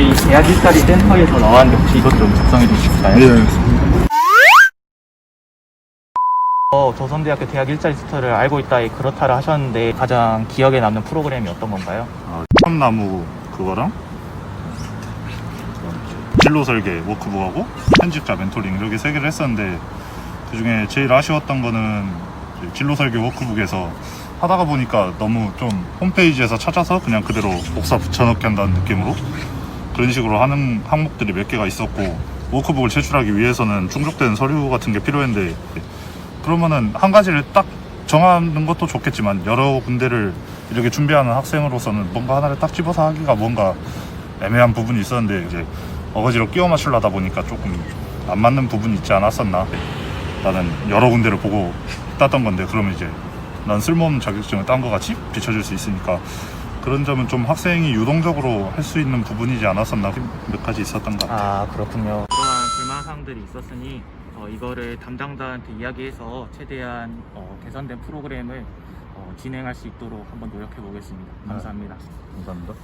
저희 대학 일자리 센터에서 나왔는데 혹시 이것 좀 작성해 주실까요? 네, 알겠습니다. 어, 조선대학교 대학 일자리 센터를 알고 있다에 그렇다를 하셨는데 가장 기억에 남는 프로그램이 어떤 건가요? 아, 참나무 그거랑 진로 설계 워크북하고 편집자 멘토링 이렇게 세 개를 했었는데 그 중에 제일 아쉬웠던 거는 이제 진로 설계 워크북에서 하다가 보니까 너무 좀 홈페이지에서 찾아서 그냥 그대로 복사 붙여넣기 한다는 느낌으로 그런 식으로 하는 항목들이 몇 개가 있었고 워크북을 제출하기 위해서는 충족된 서류 같은 게 필요했는데 그러면은 한 가지를 딱 정하는 것도 좋겠지만 여러 군데를 이렇게 준비하는 학생으로서는 뭔가 하나를 딱 집어서 하기가 뭔가 애매한 부분이 있었는데 이제 어거지로 끼워 맞추려다 보니까 조금 안 맞는 부분이 있지 않았었나? 나는 여러 군데를 보고 땄던 건데 그러면 이제 난 쓸모없는 자격증을 딴 것 같이 비춰줄 수 있으니까 그런 점은 좀 학생이 유동적으로 할 수 있는 부분이지 않았었나 몇 가지 있었던 것 같아요. 아 그렇군요. 그러한 불만 사항들이 있었으니 어, 이거를 담당자한테 이야기해서 최대한 어, 개선된 프로그램을 어, 진행할 수 있도록 한번 노력해 보겠습니다. 감사합니다. 감사합니다.